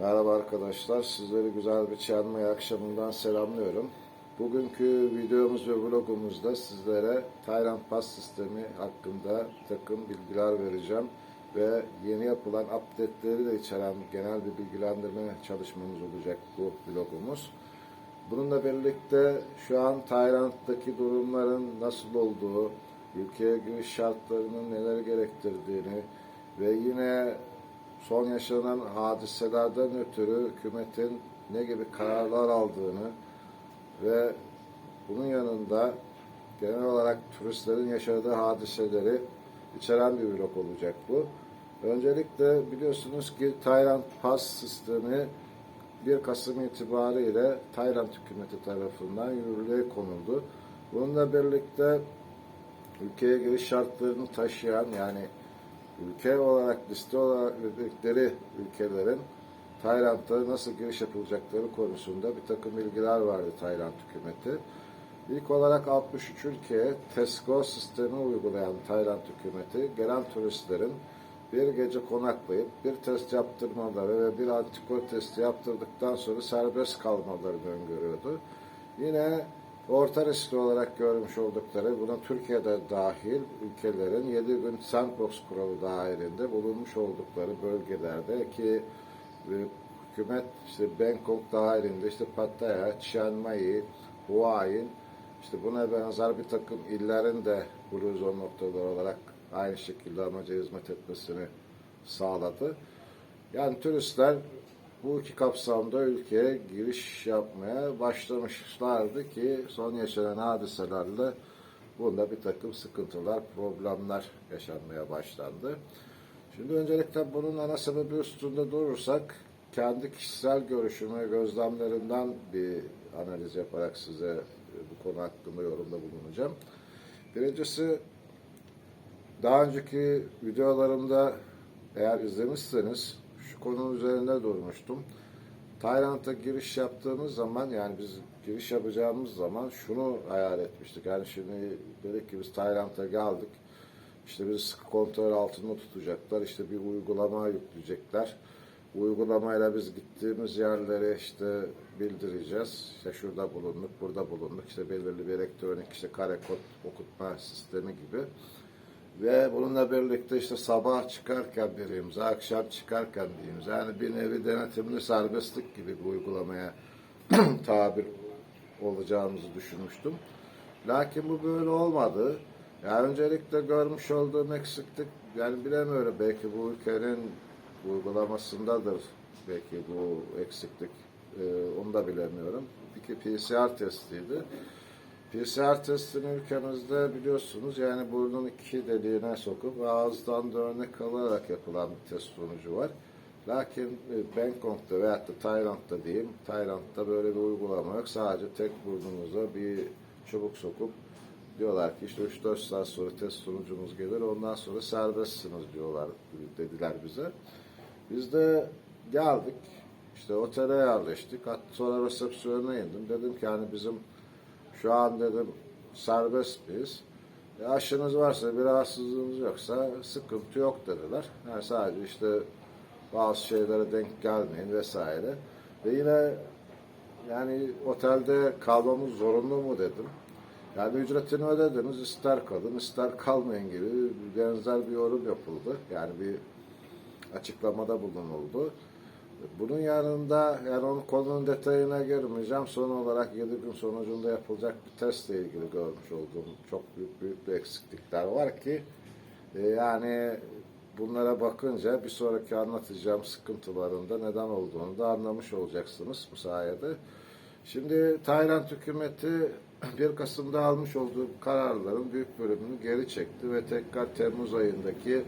Merhaba arkadaşlar, sizleri güzel bir Çanmay akşamından selamlıyorum. Bugünkü videomuz ve vlogumuzda sizlere Tayland Pass sistemi hakkında takım bilgiler vereceğim ve yeni yapılan update'leri de içeren genel bir bilgilendirme çalışmamız olacak bu vlogumuz. Bununla birlikte şu an Tayland'daki durumların nasıl olduğu, ülkeye giriş şartlarının neler gerektirdiğini ve yine son yaşanan hadiselerden ötürü hükümetin ne gibi kararlar aldığını ve bunun yanında genel olarak turistlerin yaşadığı hadiseleri içeren bir vlog olacak bu. Öncelikle biliyorsunuz ki Tayland Pass sistemi 1 Kasım itibariyle Tayland hükümeti tarafından yürürlüğe konuldu. Bununla birlikte ülkeye giriş şartlarını taşıyan yani ülke olarak liste olarak verdikleri ülkelerin Tayland'a nasıl giriş yapılacakları konusunda bir takım bilgiler verdi Tayland hükümeti. İlk olarak 63 ülkeye TESCO sistemi uygulayan Tayland hükümeti gelen turistlerin bir gece konaklayıp bir test yaptırmaları ve bir antikor testi yaptırdıktan sonra serbest kalmalarını öngörüyordu. Yine orta riskli olarak görmüş oldukları, buna Türkiye'de dahil ülkelerin 7 gün sandbox kuralı dahilinde bulunmuş oldukları bölgelerde ki e, hükümet işte Bangkok dahilinde işte Pattaya, Chiang Mai, Hue, işte buna benzer bir takım illerin de Blue Zone noktaları olarak aynı şekilde amaca hizmet etmesini sağladı. Yani turistler bu iki kapsamda ülkeye giriş yapmaya başlamışlardı ki son yaşanan hadiselerle bunda bir takım sıkıntılar, problemler yaşanmaya başlandı. Şimdi öncelikle bunun ana sebebi üstünde durursak kendi kişisel görüşüm ve gözlemlerimden bir analiz yaparak size bu konu hakkında yorumda bulunacağım. Birincisi daha önceki videolarımda eğer izlemişseniz konu üzerinde durmuştum. Tayland'a giriş yaptığımız zaman yani biz giriş yapacağımız zaman şunu hayal etmiştik. Yani şimdi dedik ki biz Tayland'a geldik. İşte bizi sıkı kontrol altında tutacaklar. İşte bir uygulama yükleyecekler. Uygulamayla biz gittiğimiz yerlere işte bildireceğiz. İşte şurada bulunduk, burada bulunduk. İşte belirli bir elektronik işte kare kod okutma sistemi gibi. Ve bununla birlikte işte sabah çıkarken bir imza, akşam çıkarken bir imza. Yani bir nevi denetimli serbestlik gibi bir uygulamaya tabir olacağımızı düşünmüştüm. Lakin bu böyle olmadı. Yani öncelikle görmüş olduğum eksiklik, yani bilemiyorum belki bu ülkenin uygulamasındadır belki bu eksiklik. Ee, onu da bilemiyorum. Bir PCR testiydi. PCR testini ülkemizde biliyorsunuz yani burnun iki deliğine sokup ağızdan da örnek alarak yapılan bir test sonucu var. Lakin e, Bangkok'ta veyahut da Tayland'da diyeyim, Tayland'da böyle bir uygulama yok. Sadece tek burnunuza bir çubuk sokup diyorlar ki işte 3-4 saat sonra test sonucunuz gelir ondan sonra serbestsiniz diyorlar dediler bize. Biz de geldik işte otele yerleştik. Sonra resepsiyona indim. Dedim ki hani bizim şu an dedim serbest biz. E, aşınız varsa bir rahatsızlığınız yoksa sıkıntı yok dediler. Yani sadece işte bazı şeylere denk gelmeyin vesaire. Ve yine yani otelde kalmamız zorunlu mu dedim. Yani ücretini ödediniz ister kalın ister kalmayın gibi benzer bir yorum yapıldı. Yani bir açıklamada bulunuldu. Bunun yanında yani onun konunun detayına girmeyeceğim. Son olarak 7 gün sonucunda yapılacak bir testle ilgili görmüş olduğum çok büyük büyük bir eksiklikler var ki e, yani bunlara bakınca bir sonraki anlatacağım sıkıntılarında neden olduğunu da anlamış olacaksınız bu sayede. Şimdi Tayland hükümeti 1 Kasım'da almış olduğu kararların büyük bölümünü geri çekti ve tekrar Temmuz ayındaki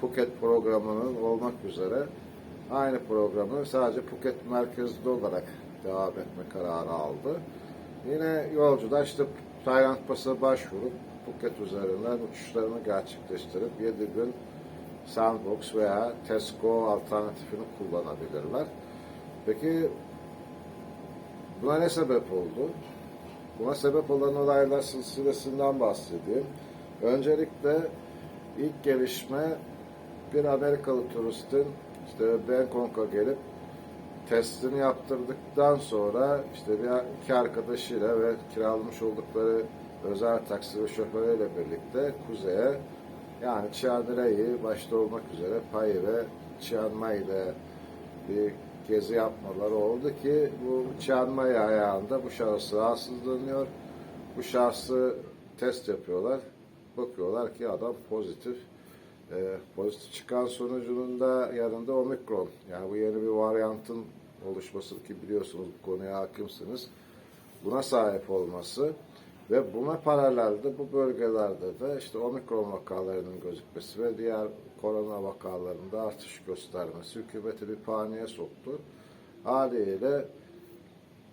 Phuket programının olmak üzere aynı programı sadece Phuket merkezli olarak devam etme kararı aldı. Yine yolcular işte Tayland Pas'a başvurup Phuket üzerinden uçuşlarını gerçekleştirip 7 gün Sandbox veya Tesco alternatifini kullanabilirler. Peki buna ne sebep oldu? Buna sebep olan olaylar silsilesinden bahsedeyim. Öncelikle ilk gelişme bir Amerikalı turistin işte Bangkok'a gelip testini yaptırdıktan sonra işte bir iki arkadaşıyla ve kiralamış oldukları özel taksi ve şoförüyle birlikte kuzeye yani Chiang başta olmak üzere Pai ve Chiang Mai'de bir gezi yapmaları oldu ki bu Chiang Mai ayağında bu şahıs rahatsızlanıyor. Bu şahsı test yapıyorlar. Bakıyorlar ki adam pozitif. Ee, pozitif çıkan sonucunun da yanında omikron. Yani bu yeni bir varyantın oluşması ki biliyorsunuz bu konuya hakimsiniz. Buna sahip olması ve buna paralelde bu bölgelerde de işte omikron vakalarının gözükmesi ve diğer korona vakalarında artış göstermesi hükümeti bir paniğe soktu. Haliyle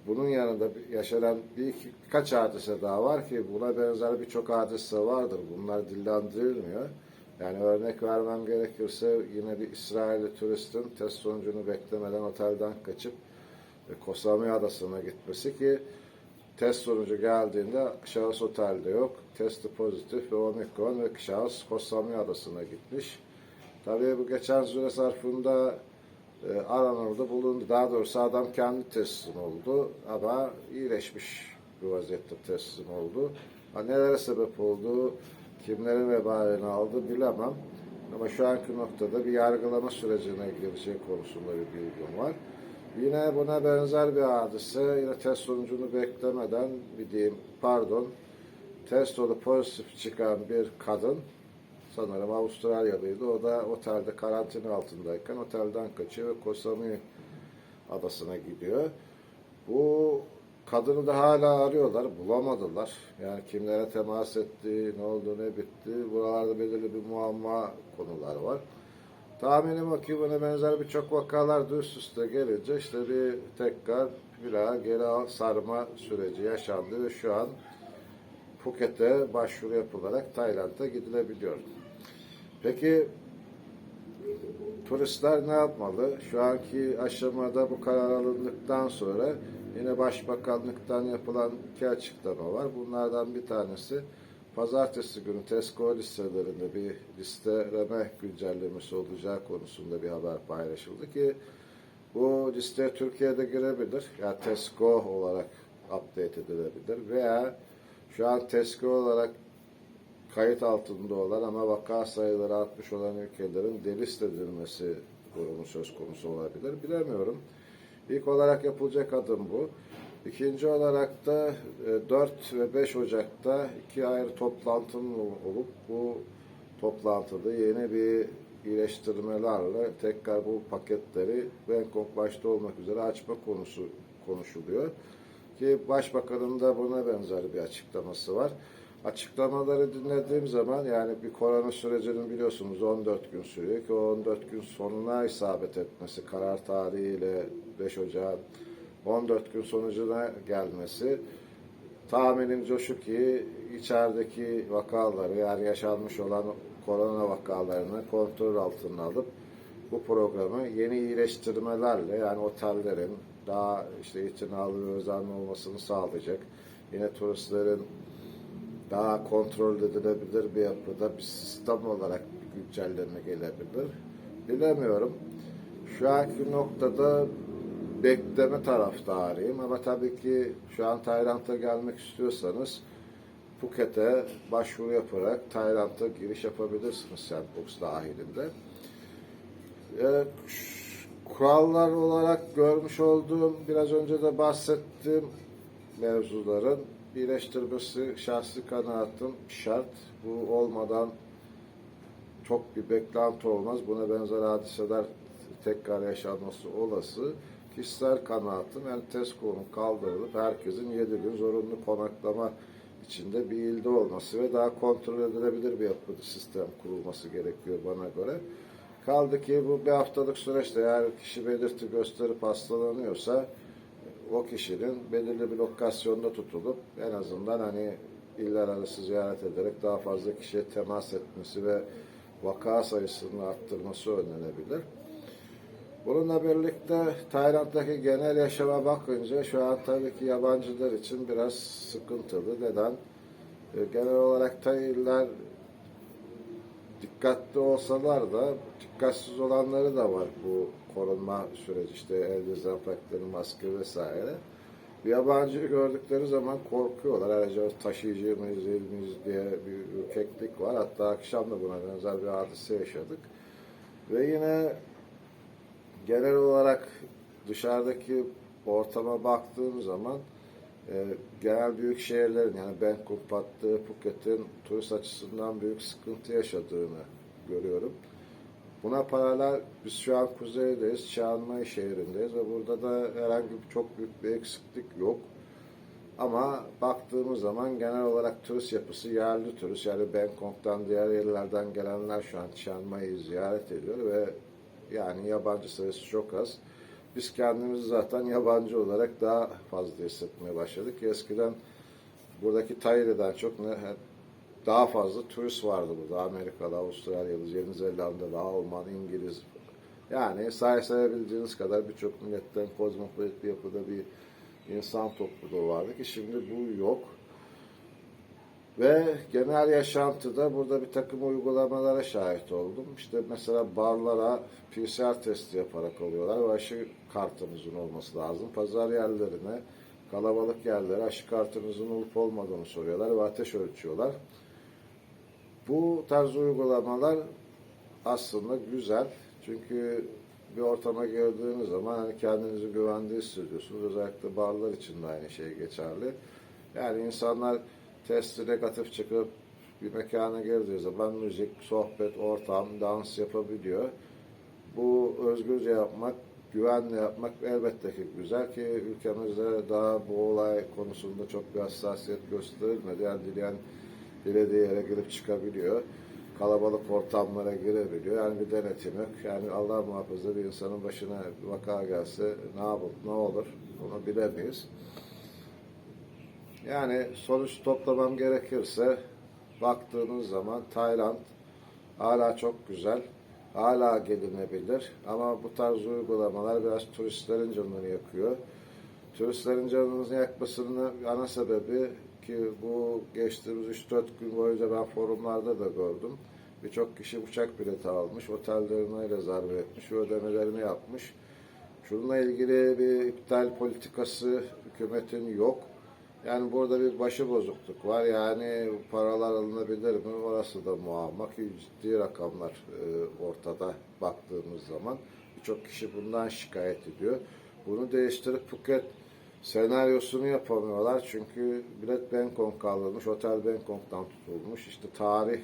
bunun yanında yaşanan bir iki, birkaç hadise daha var ki buna benzer birçok hadise vardır. Bunlar dillendirilmiyor. Yani örnek vermem gerekirse yine bir İsrailli turistin test sonucunu beklemeden otelden kaçıp e, Kosami Adası'na gitmesi ki test sonucu geldiğinde şahıs otelde yok. Testi pozitif ve omikron ve şahıs Kosami Adası'na gitmiş. Tabii bu geçen süre zarfında e, aranıldı, bulundu. Daha doğrusu adam kendi teslim oldu ama iyileşmiş bir vaziyette teslim oldu. Ha, nelere sebep oldu, kimlerin vebalini aldı bilemem. Ama şu anki noktada bir yargılama sürecine gireceği konusunda bir bilgim var. Yine buna benzer bir hadise, yine test sonucunu beklemeden bir diyeyim, pardon, test olup pozitif çıkan bir kadın, sanırım Avustralyalıydı. O da otelde karantina altındayken otelden kaçıyor ve Koh adasına gidiyor. Bu kadını da hala arıyorlar, bulamadılar. Yani kimlere temas etti, ne oldu, ne bitti. Buralarda belirli bir muamma konular var. Tahminim o ki buna benzer birçok vakalar da üst üste gelince işte bir tekrar bir daha geri al- sarma süreci yaşandı ve şu an Phuket'e başvuru yapılarak Tayland'a gidilebiliyor. Peki turistler ne yapmalı? Şu anki aşamada bu karar alındıktan sonra yine Başbakanlıktan yapılan iki açıklama var. Bunlardan bir tanesi pazartesi günü TESCO listelerinde bir listeleme güncellemesi olacağı konusunda bir haber paylaşıldı ki bu listeye Türkiye'de girebilir. Yani TESCO olarak update edilebilir veya şu an TESCO olarak kayıt altında olan ama vaka sayıları artmış olan ülkelerin delist edilmesi durumu söz konusu olabilir. Bilemiyorum. İlk olarak yapılacak adım bu. İkinci olarak da e, 4 ve 5 Ocak'ta iki ayrı toplantının olup bu toplantıda yeni bir iyileştirmelerle tekrar bu paketleri Bangkok başta olmak üzere açma konusu konuşuluyor. Ki Başbakanın da buna benzer bir açıklaması var. Açıklamaları dinlediğim zaman yani bir korona sürecinin biliyorsunuz 14 gün sürüyor ki o 14 gün sonuna isabet etmesi karar tarihiyle 5 Ocak 14 gün sonucuna gelmesi tahminimce şu ki içerideki vakaları yani yaşanmış olan korona vakalarını kontrol altına alıp bu programı yeni iyileştirmelerle yani otellerin daha işte itinalı ve özenli olmasını sağlayacak. Yine turistlerin daha kontrol edilebilir bir yapıda bir sistem olarak bir güncelleme gelebilir. Bilemiyorum. Şu anki noktada bekleme taraftarıyım ama tabii ki şu an Tayland'a gelmek istiyorsanız Phuket'e başvuru yaparak Tayland'a giriş yapabilirsiniz Sandbox dahilinde. Ş- kurallar olarak görmüş olduğum biraz önce de bahsettiğim mevzuların birleştirmesi şahsi kanaatim şart. Bu olmadan çok bir beklenti olmaz. Buna benzer hadiseler tekrar yaşanması olası. Kişisel kanaatim yani TESCO'nun kaldırılıp herkesin 7 gün zorunlu konaklama içinde bir ilde olması ve daha kontrol edilebilir bir yapı sistem kurulması gerekiyor bana göre. Kaldı ki bu bir haftalık süreçte eğer kişi belirti gösterip hastalanıyorsa o kişinin belirli bir lokasyonda tutulup en azından hani iller arası ziyaret ederek daha fazla kişiye temas etmesi ve vaka sayısını arttırması önlenebilir. Bununla birlikte Tayland'daki genel yaşama bakınca şu an tabii ki yabancılar için biraz sıkıntılı. Neden? E, Genel olarak Taylılar dikkatli olsalar da dikkatsiz olanları da var bu korunma süreci işte el dezenfektanı, maske vesaire. Bir yabancıyı gördükleri zaman korkuyorlar. Ayrıca taşıyıcı mıyız, değil miyiz diye bir ürkeklik var. Hatta akşam da buna benzer bir hadise yaşadık. Ve yine genel olarak dışarıdaki ortama baktığım zaman e, genel büyük şehirlerin yani Bangkok, Pattaya, Phuket'in turist açısından büyük sıkıntı yaşadığını görüyorum. Buna paralel biz şu an kuzeydeyiz, Chiang Mai şehrindeyiz ve burada da herhangi bir çok büyük bir eksiklik yok. Ama baktığımız zaman genel olarak turist yapısı yerli turist yani Bangkok'tan diğer yerlerden gelenler şu an Chiang Mai'yi ziyaret ediyor ve yani yabancı sayısı çok az. Biz kendimizi zaten yabancı olarak daha fazla hissetmeye başladık. Eskiden buradaki Tayland'dan çok ne, daha fazla turist vardı burada. Amerikalı, Avustralyalı, Yeni Zelandalı, Alman, İngiliz. Yani say sayabildiğiniz kadar birçok milletten kozmopolit bir yapıda bir insan topluluğu vardı ki şimdi bu yok. Ve genel yaşantıda burada bir takım uygulamalara şahit oldum. İşte mesela barlara PCR testi yaparak alıyorlar ve aşı kartınızın olması lazım. Pazar yerlerine, kalabalık yerlere aşı kartınızın olup olmadığını soruyorlar ve ateş ölçüyorlar. Bu tarz uygulamalar aslında güzel. Çünkü bir ortama girdiğiniz zaman hani kendinizi güvende hissediyorsunuz. Özellikle barlar için de aynı şey geçerli. Yani insanlar testi negatif çıkıp bir mekana girdiği zaman müzik, sohbet, ortam, dans yapabiliyor. Bu özgürce yapmak, güvenle yapmak elbette ki güzel ki ülkemizde daha bu olay konusunda çok bir hassasiyet gösterilmedi. Yani dileyen dilediği yere girip çıkabiliyor. Kalabalık ortamlara girebiliyor. Yani bir denetim yok. Yani Allah muhafaza bir insanın başına vaka gelse ne yapıp ne olur onu bilemeyiz. Yani sonuç toplamam gerekirse baktığınız zaman Tayland hala çok güzel. Hala gelinebilir. Ama bu tarz uygulamalar biraz turistlerin canını yakıyor. Turistlerin canını yakmasının ana sebebi ki bu geçtiğimiz 3-4 gün boyunca ben forumlarda da gördüm. Birçok kişi uçak bileti almış, otellerine rezerve etmiş, ödemelerini yapmış. Şununla ilgili bir iptal politikası hükümetin yok. Yani burada bir başı bozukluk var. Yani paralar alınabilir mi? Orası da muamma ki ciddi rakamlar e, ortada baktığımız zaman. Birçok kişi bundan şikayet ediyor. Bunu değiştirip Phuket senaryosunu yapamıyorlar. Çünkü bilet Bangkok'a alınmış, otel Bangkok'tan tutulmuş. İşte tarih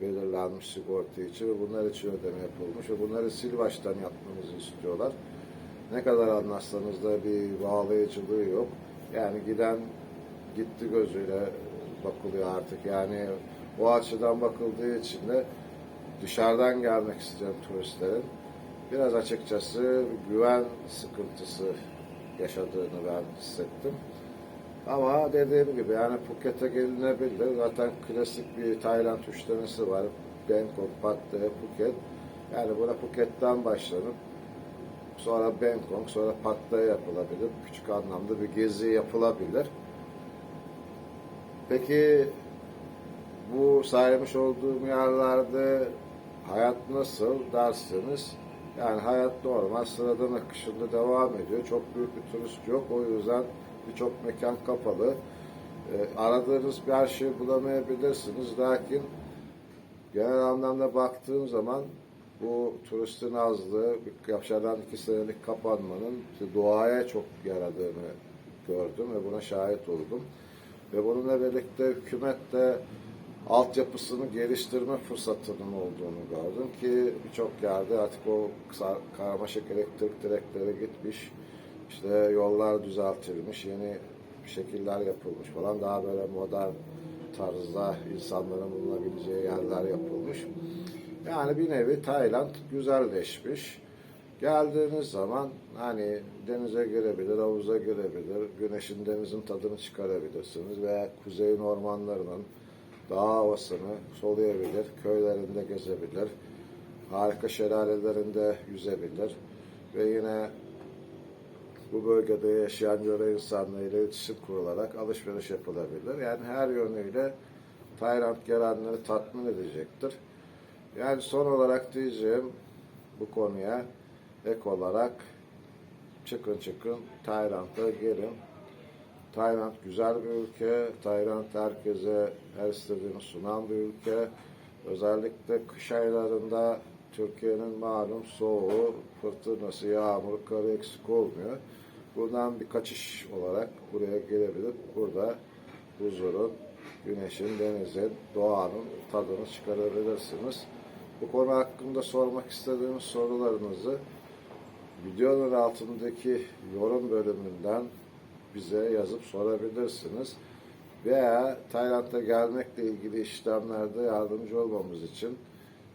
belirlenmiş sigorta için ve bunlar için ödeme yapılmış ve bunları sil baştan yapmanızı istiyorlar. Ne kadar anlatsanız da bir bağlayıcılığı yok. Yani giden gitti gözüyle bakılıyor artık. Yani o açıdan bakıldığı için de dışarıdan gelmek isteyen turistlerin biraz açıkçası güven sıkıntısı yaşadığını ben hissettim. Ama dediğim gibi yani Phuket'e gelinebilir. Zaten klasik bir Tayland üçlemesi var. Bangkok, Pattaya, Phuket. Yani buna Phuket'ten başlanıp sonra Bangkok, sonra Pattaya yapılabilir. Küçük anlamda bir gezi yapılabilir. Peki bu saymış olduğum yerlerde hayat nasıl derseniz yani hayat normal sıradan akışında devam ediyor. Çok büyük bir turist yok. O yüzden birçok mekan kapalı. E, aradığınız bir her şeyi bulamayabilirsiniz. Lakin genel anlamda baktığım zaman bu turistin azlığı, yaşanan iki senelik kapanmanın doğaya çok yaradığını gördüm ve buna şahit oldum. Ve bununla birlikte hükümet de altyapısını geliştirme fırsatının olduğunu gördüm ki birçok yerde artık o karmaşık elektrik direkleri gitmiş, işte yollar düzeltilmiş, yeni şekiller yapılmış falan daha böyle modern tarzda insanların bulunabileceği yerler yapılmış. Yani bir nevi Tayland güzelleşmiş. Geldiğiniz zaman hani denize girebilir, havuza girebilir, güneşin denizin tadını çıkarabilirsiniz veya kuzeyin ormanlarının dağ havasını soluyabilir, köylerinde gezebilir, harika şelalelerinde yüzebilir ve yine bu bölgede yaşayan yöre insanlarıyla iletişim kurularak alışveriş yapılabilir. Yani her yönüyle Tayland gelenleri tatmin edecektir. Yani son olarak diyeceğim bu konuya ek olarak çıkın çıkın Tayland'a gelin. Tayland güzel bir ülke. Tayland herkese her istediğini sunan bir ülke. Özellikle kış aylarında Türkiye'nin malum soğuğu, fırtınası, yağmur, karı eksik olmuyor. Buradan bir kaçış olarak buraya gelebilip burada huzurun, güneşin, denizin, doğanın tadını çıkarabilirsiniz. Bu konu hakkında sormak istediğiniz sorularınızı videonun altındaki yorum bölümünden bize yazıp sorabilirsiniz. Veya Tayland'a gelmekle ilgili işlemlerde yardımcı olmamız için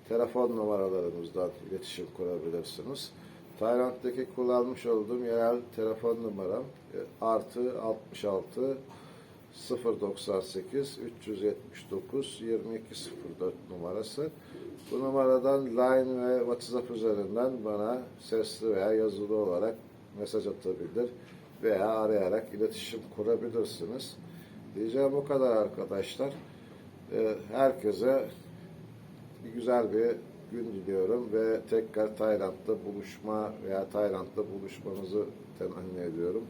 telefon numaralarımızdan iletişim kurabilirsiniz. Tayland'daki kullanmış olduğum yerel telefon numaram e, artı 66 098 379 2204 numarası. Bu numaradan Line ve WhatsApp üzerinden bana sesli veya yazılı olarak mesaj atabilir veya arayarak iletişim kurabilirsiniz. Diyeceğim bu kadar arkadaşlar. Ee, Herkese güzel bir gün diliyorum ve tekrar Tayland'da buluşma veya Tayland'da buluşmanızı temenni ediyorum.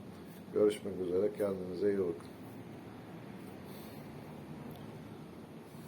Görüşmek üzere. Kendinize iyi bakın.